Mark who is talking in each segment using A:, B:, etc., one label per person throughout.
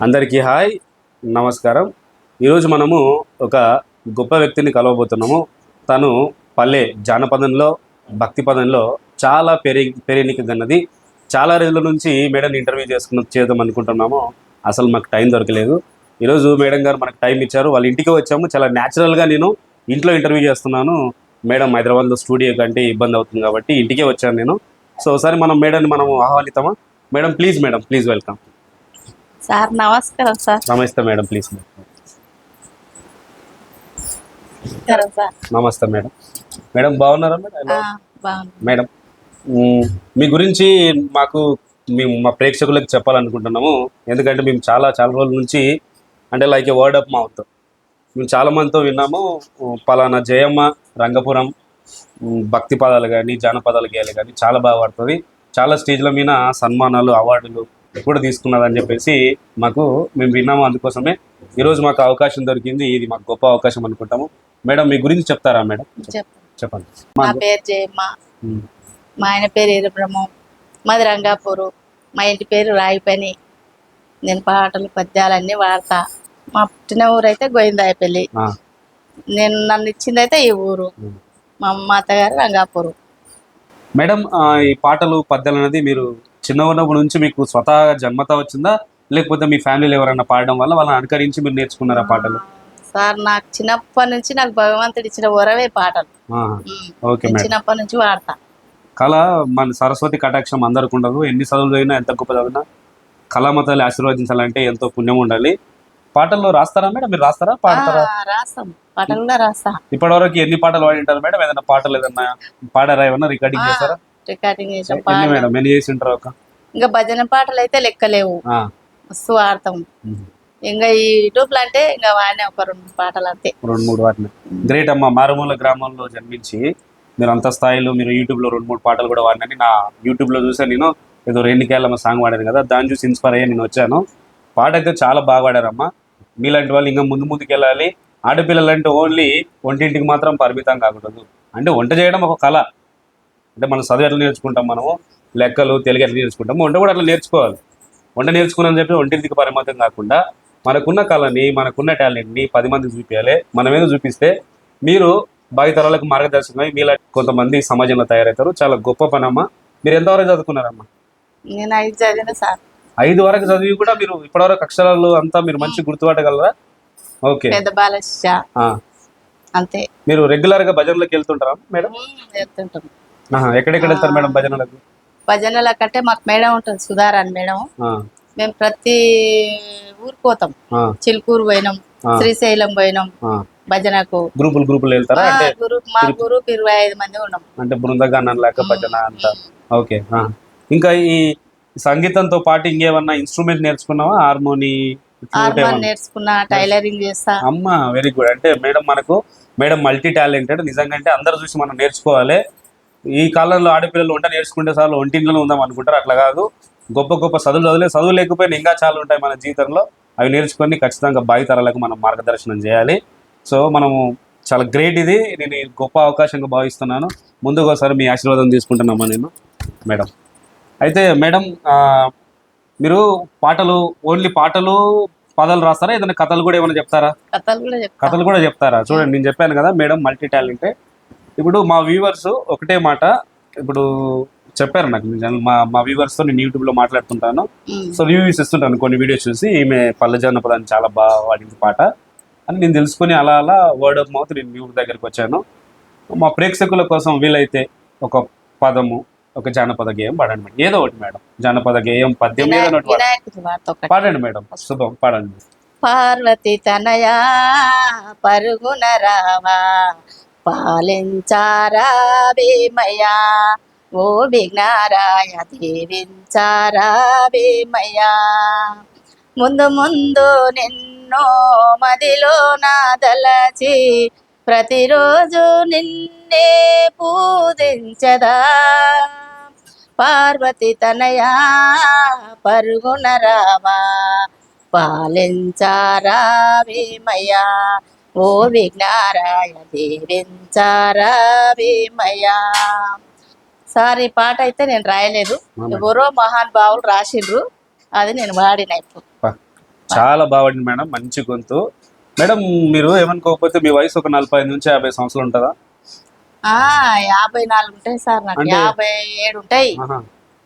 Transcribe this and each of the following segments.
A: అందరికీ హాయ్ నమస్కారం. ఈరోజు మనము ఒక గొప్ప వ్యక్తిని కలవబోతున్నాము. తను పల్లె జానపదంలో భక్తి పదంలో చాలా పెరి పెరినికగన్నది చాలా రోజుల నుంచి మేడం ఇంటర్వ్యూ చేసుకున్న చేద్దాం అనుకుంటున్నాము. అసలు మాకు టైం దొరకలేదు. ఈరోజు మేడం గారు మనకు టైం ఇచ్చారు. వాళ్ళ ఇంటికి వచ్చాము. చాలా న్యాచురల్గా నేను ఇంట్లో ఇంటర్వ్యూ చేస్తున్నాను. మేడం హైదరాబాద్లో స్టూడియో కంటే ఇబ్బంది అవుతుంది కాబట్టి ఇంటికే వచ్చాను నేను. సో ఒకసారి మనం మేడంని మనం ఆహ్వానితామా madam please madam please welcome.
B: Sir నమస్కారం సార్.
A: నమస్తే మేడం ప్లీజ్.
B: నమస్కారం సార్.
A: నమస్తే మేడం. మేడం బాగున్నారా మేడం? మ్, గురించి మాకు మేము మా ప్రేక్షకులకు చెప్పాలనుకుంటున్నాము. ఎందుకంటే మేము చాలా చాలా రోజుల నుంచి అంటే like a word of mouth మేము చాలా మందితో విన్నాము. పలానా జయమ్మ రంగపురం భక్తి పదాలు కానీ జానపదాలు గేయాలు కానీ చాలా బాగా పడుతుంది. చాలా స్టేజ్ల మీద సన్మానాలు అవార్డులు కూడా తీసుకున్నదని చెప్పేసి మాకు మేము విన్నాము. అందుకోసమే ఈరోజు మాకు అవకాశం దొరికింది. ఇది మాకు గొప్ప అవకాశం అనుకుంటాము. మేడం మీ గురించి చెప్తారా మేడం?
B: చెప్పు
A: చెప్పండి.
B: మా పేరు జయమ్మ.
A: మ్,
B: ఆయన పేరు ఈరబ్రహ్మం మాది రంగాపూరు. మా ఇంటి పేరు రాయిపని. నేను పాటలు పద్యాలన్నీ వాడతా. మా పుట్టిన ఊరు అయితే గోవిందాయపల్లి.
A: ఆ,
B: నేను నన్ను ఇచ్చింది అయితే ఈ ఊరు.
A: మ్.
B: అమ్మ అత్తగారు రంగాపూరు.
A: మేడం ఈ పాటలు పద్యాలు అనేది మీరు చిన్న ఉన్నప్పటి నుంచి మీకు స్వతహాగా జన్మత వచ్చిందా? లేకపోతే మీ ఫ్యామిలీలో ఎవరైనా పాడడం వల్ల వాళ్ళని అనుకరించి మీరు నేర్చుకున్నారా పాటలు?
B: సార్ నాకు చిన్నప్పటి నుంచి నాకు భగవంతుడు ఇచ్చిన వరవే పాటలు.
A: ఓకే
B: చిన్నప్పటి నుంచి వాడతా
A: కళ మన సరస్వతి కటాక్షం అందరికి ఉండదు. ఎన్ని చదువులు అయినా ఎంత గొప్ప చదివినా కళామతాలు ఆశీర్వదించాలంటే ఎంతో పుణ్యం ఉండాలి. పాటల్లో రాస్తారా మేడం? మీరు రాస్తారా? పాడతారా?
B: రాస్తాం. పాటలు కూడా రాస్తా.
A: ఇప్పటివరకు ఎన్ని పాటలు పాడింటారు మేడం? ఏదైనా పాటలు ఏదన్నా పాడారా? ఏమన్నా రికార్డింగ్ చేస్తారా?
B: రికార్డింగ్ చేసాం
A: ఎన్ని
B: పాటలు.
A: మేడం? ఎన్ని చేసి ఉంటారు ఒక
B: ఇంకా భజన పాటలు అయితే లెక్కలేవు.
A: ఆ.
B: మస్తు వాడతాం
A: ఉమ్.
B: ఇంకా ఈ యూట్యూబ్లో అంటే ఇంకా వాడిన ఒక రెండు పాటలు అంతే.
A: రెండు మూడు వాటిని. గ్రేట్ అమ్మ మారుమూల గ్రామంలో జన్మించి మీరు అంత స్థాయిలో మీరు యూట్యూబ్లో రెండు మూడు పాటలు కూడా వాడినని నా యూట్యూబ్లో చూసా నేను. ఏదో రెండుకేళ్ళమ్మ సాంగ్ వాడాను కదా దాన్ని చూసి ఇన్స్పైర్ అయ్యి నేను వచ్చాను. పాట అయితే చాలా బాగా పాడారమ్మా మీలాంటి వాళ్ళు ఇంకా ముందు ముందుకు వెళ్ళాలి ఆడపిల్లలు అంటే ఓన్లీ వంటింటికి మాత్రం పరిమితం కాకూడదు. అంటే వంట చేయడం ఒక కళ. అంటే మనం చదువు ఎట్లా నేర్చుకుంటాం మనము? లెక్కలు తెలుగు ఎట్లా నేర్చుకుంటాం? వంట కూడా అట్లా నేర్చుకోవాలి. వంట నేర్చుకున్నాను చెప్పి వంటింటికి పరిమితం కాకుండా మనకున్న కళని మనకున్న టాలెంట్ని పది మందికి చూపించాలి మనం ఏదో చూపిస్తే మీరు భావితరాలకు మార్గదర్శకమై మీలా కొంతమంది సమాజంలో తయారవుతారు. చాలా గొప్ప పని అమ్మా. మీరు ఎంతవరకు చదువుకున్నారమ్మా?
B: నేను ఐదు చదివిన సార్.
A: ఐదు వరకు చదివి కూడా మీరు ఇప్పటివరకు అక్షరాలు అంతా మీరు మంచి గుర్తుపట్టగలరా? ఓకే.
B: పెద్ద బాలశిష
A: ఆ.
B: అంతే.
A: మీరు రెగ్యులర్గా భజనలకు వెళ్తుంటారా మేడం?
B: వెళ్తుంటాం.
A: ఎక్కడెక్కడ వెళ్తారు మేడం భజనలకు?
B: భజనల కంటే మాకు మేడం ఉంటుంది సుధారాని మేడం. మేము ప్రతి ఊరు పోతాం. చిలుకూరు పోయినాం. శ్రీశైలం పోయినాం. భజనకు.
A: గ్రూపులు గ్రూపులు వెళ్తారా?
B: గ్రూప్ మా గ్రూప్. ఇరవై ఐదు మంది ఉన్నాం.
A: అంటే బృందగానం లేక భజన అంతా. ఓకే. ఇంకా ఈ సంగీతంతో పాటు ఇంకేమన్నా ఇన్స్ట్రుమెంట్ నేర్చుకున్నావా? హార్మోని
B: హార్మోన్ నేర్చుకున్నా టైలరింగ్ చేస్తా.
A: అమ్మ వెరీ గుడ్. అంటే మేడం మనకు మేడం మల్టీ టాలెంటెడ్. నిజంగా అంటే అందరు చూసి మనం నేర్చుకోవాలి. ఈ కాలంలో ఆడపిల్లలు వంట నేర్చుకుంటే చాలు ఒంటింట్లో ఉందాం అనుకుంటారు. అట్లా కాదు. గొప్ప గొప్ప చదువులు చదివే చదువు లేకపోయినా ఇంకా చాలా ఉంటాయి మన జీవితంలో. అవి నేర్చుకొని ఖచ్చితంగా భావితరాలకు మనం మార్గదర్శనం చేయాలి. సో మనము చాలా గ్రేట్ ఇది. నేను గొప్ప అవకాశంగా భావిస్తున్నాను. ముందుగా ఒకసారి మీ ఆశీర్వాదం తీసుకుంటున్నామా నేను? మేడం. అయితే మేడం మీరు పాటలు ఓన్లీ పాటలు పదాలు రాస్తారా? ఏదైనా కథలు కూడా ఏమైనా చెప్తారా?
B: కథలు కూడా
A: చెప్తారా? చూడండి నేను చెప్పాను కదా మేడం మల్టీ టాలెంటే. ఇప్పుడు మా వ్యూవర్స్ ఒకటే మాట. ఇప్పుడు చెప్పారు నాకు నిజంగా మా మా వ్యూవర్స్తో నేను యూట్యూబ్లో మాట్లాడుతుంటాను.
B: ఉమ్.
A: సో రివ్యూస్ ఇస్తుంటాను కొన్ని వీడియోస్ చూసి. ఈమె పల్లె జానపదాన్ని చాలా బాగా వాడింది పాట. అని నేను తెలుసుకొని అలా అలా వర్డ్ ఆఫ్ మౌత్ నేను ఊరి దగ్గరికి వచ్చాను. మా ప్రేక్షకుల కోసం వీలైతే ఒక పదము ఒక జానపద గేయం పాడండి మేడం. ఏదో ఒకటి మేడం. జానపద గేయం పద్యం ఏదో ఒకటి. పాడండి మేడం. శుభం. పాడండి.
B: పార్వతి తనయా పరుగున రావా. పాలించారా భీమయ్యా ఓ విఘ్నారాయ దీవించారా భీమయ్యా ముందు ముందు నిన్నో మదిలో నాదలచి ప్రతిరోజు నిన్నే పూజించదా. పార్వతి తనయా పరుగున రావా. పాలించారా భీమయ్యా ఓ విఘ్నారాయ దీవించారా భీమయ్యా సార్ ఈ పాట అయితే నేను రాయలేదు? ఎవరో మహానుభావులు రాసిండ్రు. అది నేను వాడిన ఇప్పుడు.
A: చాలా బాగుంది మేడం మంచి గొంతు. మేడం మీరు ఏమనుకోకపోతే మీ వయసు ఒక నలభై నుంచి యాభై సంవత్సరాలు ఉంటుందా?
B: ఆ యాభై నాలుగు ఉంటాయి సార్ నాకు. యాభై ఏడు ఉంటాయి.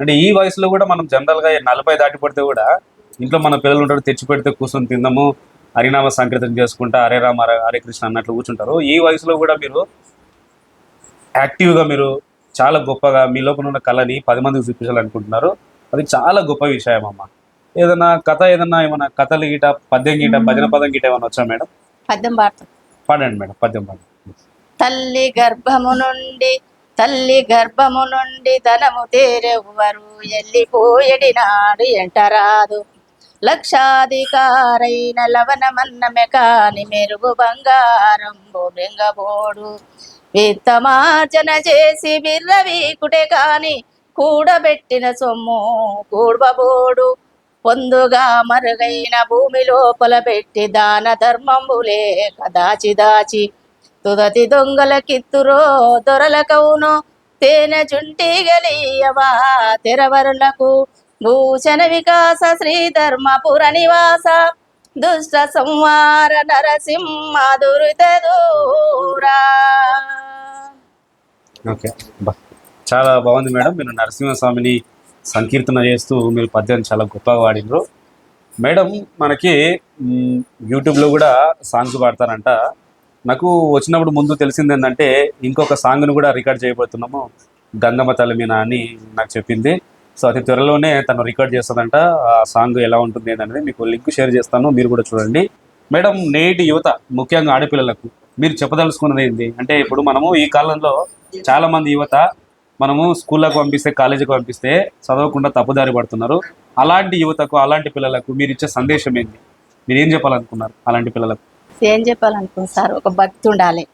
A: అంటే ఈ వయసులో కూడా మనం జనరల్గా నలభై దాటి పడితే కూడా ఇంట్లో మన పిల్లలు ఉంటారు తెచ్చి పెడితే కూర్చొని తిందాము హరినామ సంకీర్తన చేసుకుంటా హరే రామ హరే హరే కృష్ణ అన్నట్లు కూర్చుంటారు. ఈ వయసులో కూడా మీరు యాక్టివ్గా మీరు చాలా గొప్పగా మీ లోపల ఉన్న కళని పది మందికి చూపించాలనుకుంటున్నారు. అది చాలా గొప్ప విషయం అమ్మ. ఏదైనా కథ ఏదైనా ఏమైనా కథలు గీట పద్యం గీట భజన పదం గీట ఏమైనా వచ్చా మేడం?
B: పద్యం పాడతాం.
A: పాడండి మేడం పద్యం పాడండి.
B: తల్లి గర్భము నుండి తల్లి గర్భము నుండి ధనము తేరెవ్వరు ఎల్లిపోయడి నాడు ఎంటరాదు లక్షాధికారైన లవణమన్నమె కాని మెరుగు బంగారంబు బెంగబోడు. విత్తమార్జన చేసి విర్రవీకుటే కాని కూడబెట్టిన సొమ్ము కూడబోడు పొందుగా మరుగైన భూమి లోపల పెట్టి దాన ధర్మంబులే కదాచి దాచి. తుదతి దొంగల కిత్తురో దొరల కవును తేనె చుంటి గలియవా తెరవరులకు భూషణ వికాస శ్రీధర్మపుర నివాస దుష్ట సంహార నరసింహ దురిత దూరా.
A: ఓకే. చాలా బాగుంది మేడం. మీరు నరసింహస్వామిని సంకీర్తన చేస్తూ మీరు పద్యాన్ని చాలా గొప్పగా వాడినారు మేడం మనకి యూట్యూబ్లో కూడా సాంగ్స్ పాడతారంట. నాకు వచ్చినప్పుడు ముందు తెలిసింది ఏంటంటే ఇంకొక సాంగ్ను కూడా రికార్డ్ చేయబోతున్నాము. గంగమ్మ తల్లి అని నాకు చెప్పింది. సో అతి త్వరలోనే తను రికార్డ్ చేస్తుందంట. ఆ సాంగ్ ఎలా ఉంటుంది అనేది మీకు లింక్ షేర్ చేస్తాను మీరు కూడా చూడండి. మేడం నేటి యువత ముఖ్యంగా ఆడపిల్లలకు మీరు చెప్పదలుచుకున్నది ఏంటి అంటే ఇప్పుడు మనము ఈ కాలంలో చాలా మంది యువత మనము స్కూళ్ళకు పంపిస్తే కాలేజీకి పంపిస్తే చదవకుండా తప్పుదారి పడుతున్నారు. అలాంటి యువతకు అలాంటి పిల్లలకు మీరు ఇచ్చే సందేశం ఏంటి మీరు ఏం చెప్పాలనుకున్నారు అలాంటి పిల్లలకు?
B: ఏం చెప్పాలనుకున్నా సార్? ఒక భక్తి ఉండాలి?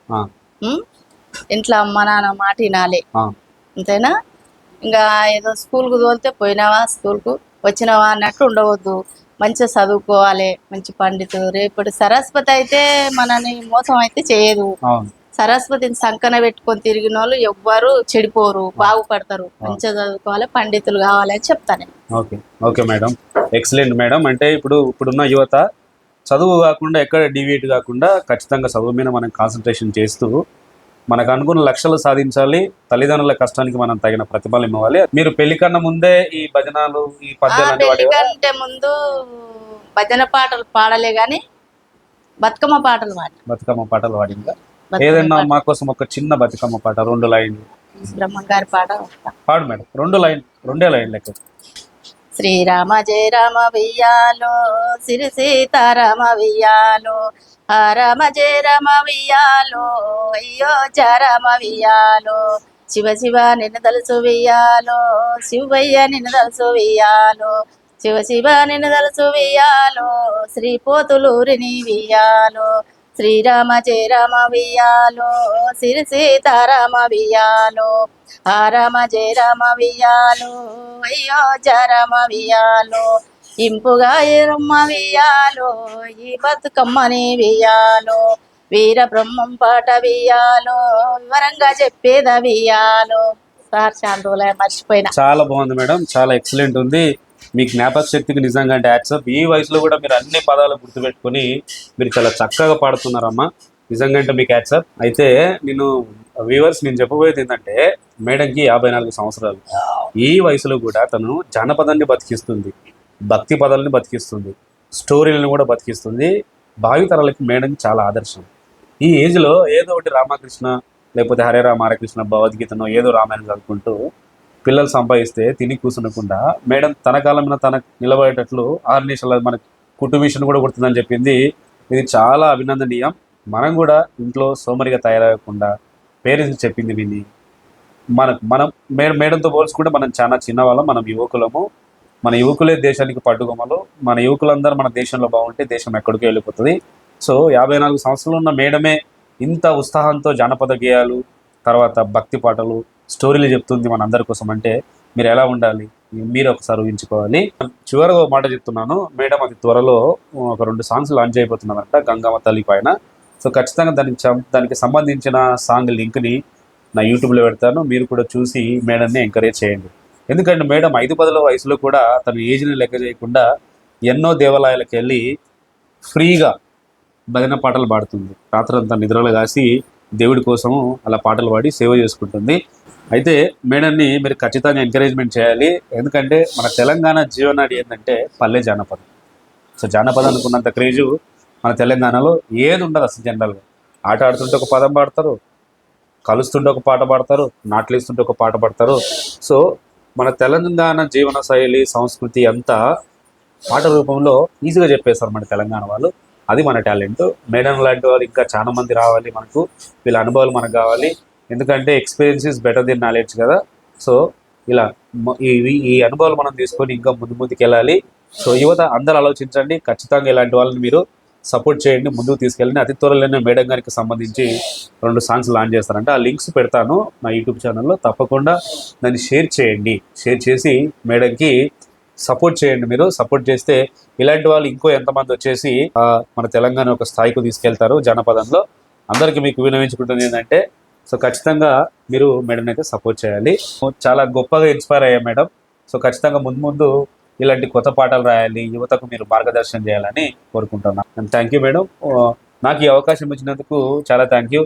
B: ఇంట్లో అమ్మ నాన్న మాట వినాలి. అంతేనా? ఇంకా ఏదో స్కూల్కు తోలితే పోయినావా? స్కూల్కు వచ్చినావా అన్నట్టు ఉండవద్దు. మంచిగా చదువుకోవాలి మంచి పండితుడు రేపటి సరస్వతి అయితే మనని మోసం అయితే చేయదు. సరస్వతిని సంకన పెట్టుకొని తిరిగిన వాళ్ళు ఎవ్వరు చెడిపోరు బాగుపడతారు. మంచిగా చదువుకోవాలి పండితులు కావాలి అని చెప్తాను.
A: Okay. Okay madam. Excellent madam. అంటే ఇప్పుడు ఇప్పుడున్న యువత చదువు కాకుండా ఎక్కడ డివియేట్ కాకుండా ఖచ్చితంగా చదువు మీద మనం కాన్సన్ట్రేషన్ చేస్తూ మనకు అనుకున్న లక్ష్యాలు సాధించాలి. తల్లిదండ్రుల కష్టానికి మనం తగిన ప్రతిఫలం ఇవ్వాలి. మీరు పెళ్ళి కన్నా ముందే ఈ భజనాలు ఈ
B: ఆ
A: పద్యాలు అన్ని
B: పెళ్ళి
A: వాడేవారా?
B: కంటే ముందు భజన పాటలు పాడలే గాని బతుకమ్మ పాటలు పాడి
A: బతుకమ్మ పాటలు
B: బతుకమ్మ
A: ఏదైనా. మా కోసం ఒక చిన్న బతుకమ్మ పాట రెండు లైన్లు.
B: బ్రహ్మంగారి పాట
A: పాడు మేడం రెండు లైన్ రెండే లైన్ లెక్క
B: శ్రీరామ జయ రామ వియ్యాలు సిరి సీతారామ వియ్యాలు ఆ రామ జయ రామ వియ్యాలు అయ్యో చారామ వియ్యాలో శివ శివ నిన్ను తలుసు వియ్యాలు శివయ్య నిన్ను తలుసు వియ్యాలు శివ శివ నిన్ను తలుసు వియ్యాలు శ్రీ పోతులూరిని వియ్యాలో శ్రీరామ జయ రామ వియ్యాలో సిరి సీతారామ వియ్యాలో ఆ రామ జయ రామ వియ్యాలో అయ్యో జరమ వియ్యాలో ఇంపుగా ఎరమ్మ వియ్యాలో ఈ బతుకమ్మని వియ్యాలో వీర బ్రహ్మం పాట వియ్యాలో వివరంగా చెప్పేద వియ్యాలో. సార్ చాలా మర్చిపోయినా.
A: చాలా బాగుంది మేడం చాలా ఎక్సలెంట్ ఉంది. మీ జ్ఞాపక శక్తికి నిజంగా అంటే యాక్సెప్ ఈ వయసులో కూడా మీరు అన్ని పదాలు గుర్తుపెట్టుకొని మీరు చాలా చక్కగా పాడుతున్నారమ్మా. నిజంగా అంటే మీకు యాక్సెప్ అయితే నేను వ్యూవర్స్ నేను చెప్పబోయేది ఏంటంటే మేడంకి యాభై నాలుగు సంవత్సరాలు. ఈ వయసులో కూడా తను జానపదాన్ని బతికిస్తుంది. భక్తి పదాలని బతికిస్తుంది. స్టోరీలను కూడా బతికిస్తుంది. భావితరాలకి మేడం చాలా ఆదర్శం. ఈ ఏజ్లో ఏదో ఒకటి రామకృష్ణ లేకపోతే హరే రామ హరే భగవద్గీతనో ఏదో రామాయణం చదువుకుంటూ పిల్లలు సంపాదిస్తే తిని కూర్చునకుండా మేడం తన కాలం మీద తనకు నిలబడేటట్లు ఆరు నిమిషాల మన కుటుంబిషన్ కూడా కొడుతుందని చెప్పింది. ఇది చాలా అభినందనీయం. మనం కూడా ఇంట్లో సోమరిగా తయారవ్వకుండా పేరెంట్స్ చెప్పింది విని మన మనం మేడం మేడంతో పోల్చుకుంటే మనం చాలా చిన్నవాళ్ళం మనం యువకులము. మన యువకులే దేశానికి పట్టుకోమలు మన యువకులందరూ మన దేశంలో బాగుంటే దేశం ఎక్కడికి వెళ్ళిపోతుంది. సో యాభై నాలుగు సంవత్సరాలు ఉన్న మేడమే ఇంత ఉత్సాహంతో జానపద గేయాలు తర్వాత భక్తి పాటలు స్టోరీలు చెప్తుంది మన అందరి కోసం అంటే మీరు ఎలా ఉండాలి? మీరు ఒకసారి ఊహించుకోవాలి. చివరిగా ఒక మాట చెప్తున్నాను. మేడం అది త్వరలో ఒక రెండు సాంగ్స్ లాంచ్ అయిపోతున్నారంట గంగమ్మ తల్లి పైన. సో ఖచ్చితంగా దానికి సం- దానికి సంబంధించిన సాంగ్ లింక్ని నా యూట్యూబ్లో పెడతాను. మీరు కూడా చూసి మేడంని ఎంకరేజ్ చేయండి. ఎందుకంటే మేడం ఐదు పదుల వయసులో కూడా తన ఏజ్ని లెక్క చేయకుండా ఎన్నో దేవాలయాలకు వెళ్ళి ఫ్రీగా భజన పాటలు పాడుతుంది. రాత్రంతా నిద్రలు కాసి దేవుడి కోసము అలా పాటలు పాడి సేవ చేసుకుంటుంది. అయితే మేడంని మీరు ఖచ్చితంగా ఎంకరేజ్మెంట్ చేయాలి. ఎందుకంటే మన తెలంగాణ జీవనాడి ఏంటంటే పల్లె జానపదం. సో జానపదం అనుకున్నంత క్రేజు మన తెలంగాణలో ఏది ఉండదు అసలు జనరల్గా ఆట ఆడుతుంటే ఒక పదం పాడతారు కలుస్తుంటే ఒక పాట పాడతారు నాట్లేస్తుంటే ఒక పాట పాడతారు. సో మన తెలంగాణ జీవన శైలి సంస్కృతి అంతా పాట రూపంలో ఈజీగా చెప్పేస్తారు మన తెలంగాణ వాళ్ళు. అది మన టాలెంట్. మేడం లాంటి వాళ్ళు ఇంకా చాలా మంది రావాలి మనకు. వీళ్ళ అనుభవాలు మనకు కావాలి. ఎందుకంటే experience is better than knowledge కదా. సో ఇలా ఇవి ఈ ఈ అనుభవాలు మనం తీసుకొని ఇంకా ముందు ముందుకు వెళ్ళాలి సో యువత అందరూ ఆలోచించండి. ఖచ్చితంగా ఇలాంటి వాళ్ళని మీరు సపోర్ట్ చేయండి. ముందుకు తీసుకెళ్ళండి. అతి త్వరలోనే మేడం గారికి సంబంధించి రెండు సాంగ్స్ లాంచ్ చేస్తారంటే. ఆ లింక్స్ పెడతాను నా యూట్యూబ్ ఛానల్లో. తప్పకుండా దాన్ని షేర్ చేయండి. షేర్ చేసి మేడంకి సపోర్ట్ చేయండి మీరు. సపోర్ట్ చేస్తే ఇలాంటి వాళ్ళు ఇంకో ఎంతమంది వచ్చేసి మన తెలంగాణ ఒక స్థాయికి తీసుకెళ్తారు జనపదంలో. అందరికీ మీకు వినవించుకుంటుంది ఏంటంటే సో ఖచ్చితంగా మీరు మేడం అయితే సపోర్ట్ చేయాలి. చాలా గొప్పగా ఇన్స్పైర్ అయ్యా మేడం సో ఖచ్చితంగా ముందు ముందు ఇలాంటి కొత్త పాటలు రాయాలి యువతకు మీరు మార్గదర్శనం చేయాలని కోరుకుంటున్నాను థ్యాంక్ యూ మేడం నాకు ఈ అవకాశం ఇచ్చినందుకు చాలా థ్యాంక్ యూ